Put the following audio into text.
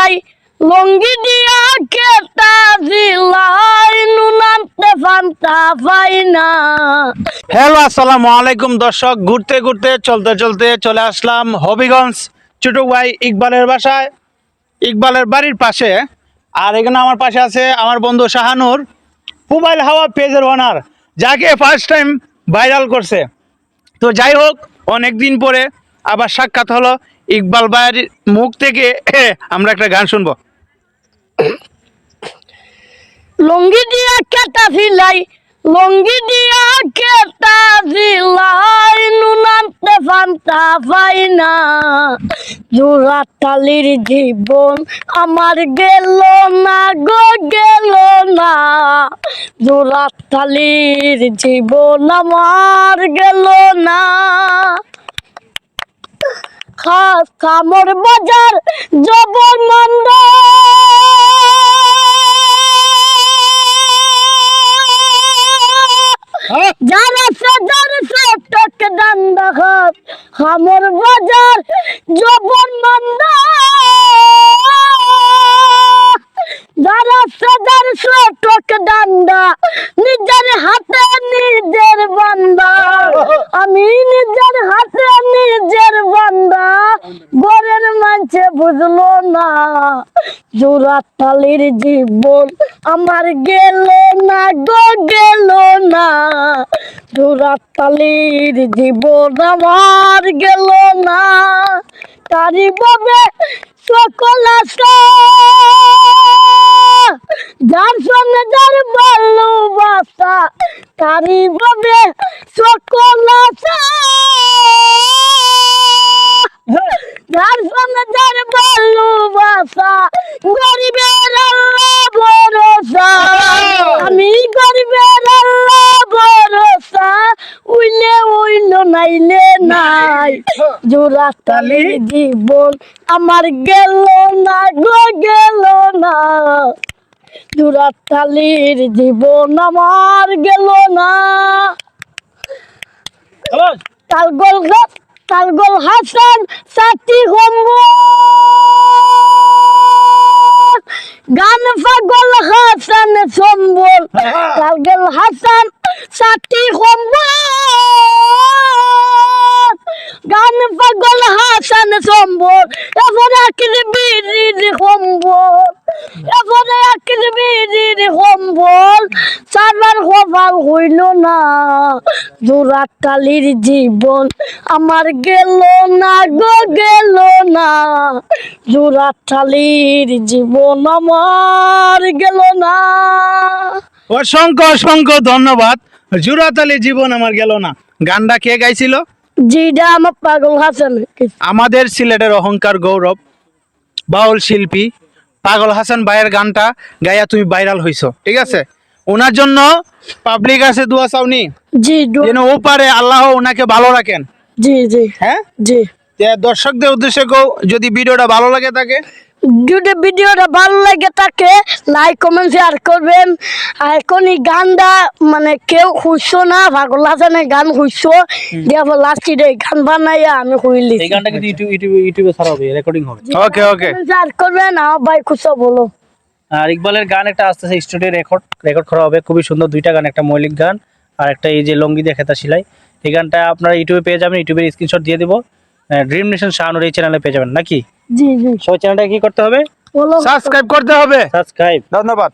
ফিলাই লঙ্গি দিয়া কেতা দিলাই নুনান্তে ফান্তা পাই না। হ্যালো, আসসালামু আলাইকুম দর্শক। ঘুরতে ঘুরতে, চলতে চলতে চলে আসলাম হবিগঞ্জ ছোট ভাই ইকবালের বাসায়, ইকবালের বাড়ির পাশে। আর এখানে আমার পাশে আছে আমার বন্ধু শাহানুর, মোবাইল হাওয়া পেজের ওনার যাকে ফার্স্ট টাইম ভাইরাল করছে। তো যাই হোক অনেক দিন পরে আবার সাক্ষাৎ হলো ইকবাল ভাইয়ের মুখ থেকে আমরা একটা গান শুনব। লঙ্গি দিয়া কেতা ফিলাই লঙ্গি দিয়া কেতা দিলাই নুনান্তে ফান্তা পাই না। জোড়া তালির জীবন আমার গেল না গো, গেল না। জোড়া তালির জীবন আমার গেল না। খাস কামর বাজার জবর মন্দ যারা সদর সটক দান খাস খামর বাজার জবর মন্দ বুঝলো না। জোড়া তালির জীবন আমার গেল না গো, গেল না। জোড়া তালির জীবন আমার গেল না। তারি বাবে সকল যার সঙ্গে যার ভালোবাসা, তারি ভাবে সকল আশা যার সঙ্গে যার ভালোবাসা গরিবের আল্লাহ ভরসা আমি গরিবের আল্লাহ ভরসা উইলে উইল নাইলে নাই। জোড়া তালে। জীবন আমার গেল না গো গেল না। জোড়া তালির জীবন আমার গেল না। তালগোল গাছ তালগোল হাসান সাথী সম্বল গান পাগল হাসান সম্বল। তালগোল হাসান সাথী সম্বল গান পাগল হাসান সম্বল এরপরে আকিল বিরির সম্বল এরপরে আকিল বিরির সম্বল সারার কপাল হইল না, জোড়া তালির জীবন আমার গেল না গো, গেল না, জোড়া তালির জীবন আমার গেল না। অসংখ্য অসংখ্য ধন্যবাদ জুরাতালি জীবন আমার গেল না। গানটা কে গাইছিল? জিডা আমার পাগল হাসান আমাদের সিলেটের অহংকার গৌরব বাউল শিল্পী পাগল হাসান ভাইয়ের গানটা গাইয়া তুমি ভাইরাল হইছো ঠিক আছে? ওনার জন্য পাবলিক আছে দোয়া চাওনি জি যেন ও পারে আল্লাহ ওনাকে ভালো রাখেন। জি জি। হ্যাঁ? জি। দর্শকদের উদ্দেশ্যে যদি ভিডিওটা ভালো লাগে থাকে যদি ভিডিওটা ভালো লাগে থাকে লাইক কমেন্ট শেয়ার করবেন। আর এখন এই গানটা মানে কেউ খুঁজছো না পাগল হাসানের গান খুঁজছো? দিয়ে লাস্টে এই গান বানাইয়া আমি খুঁজলি এই গানটা কিন্তু ইউটিউব ইউটিউবে ইউটিউবে ছাড়া হবে রেকর্ডিং হবে। ওকে ওকে শেয়ার করবেন আমার ভাই খুঁজছো বলো। আর ইকবালের গান একটা আসতেছে স্টুডিও রেকর্ড রেকর্ড করা হবে খুবই সুন্দর দুইটা গান একটা মৌলিক গান আর একটা এই যে লঙ্গি দেখে তা সিলাই। এই গানটা আপনারা ইউটিউবে পেয়ে যাবেন ইউটিউবের স্ক্রিনশট দিয়ে দেবো। ড্রিম নেশন শাহানুর এই চ্যানেলে পেয়ে যাবেন নাকি? জি জি। সবাই চ্যানেলটা কি করতে হবে? সাবস্ক্রাইব করতে হবে। সাবস্ক্রাইব ধন্যবাদ।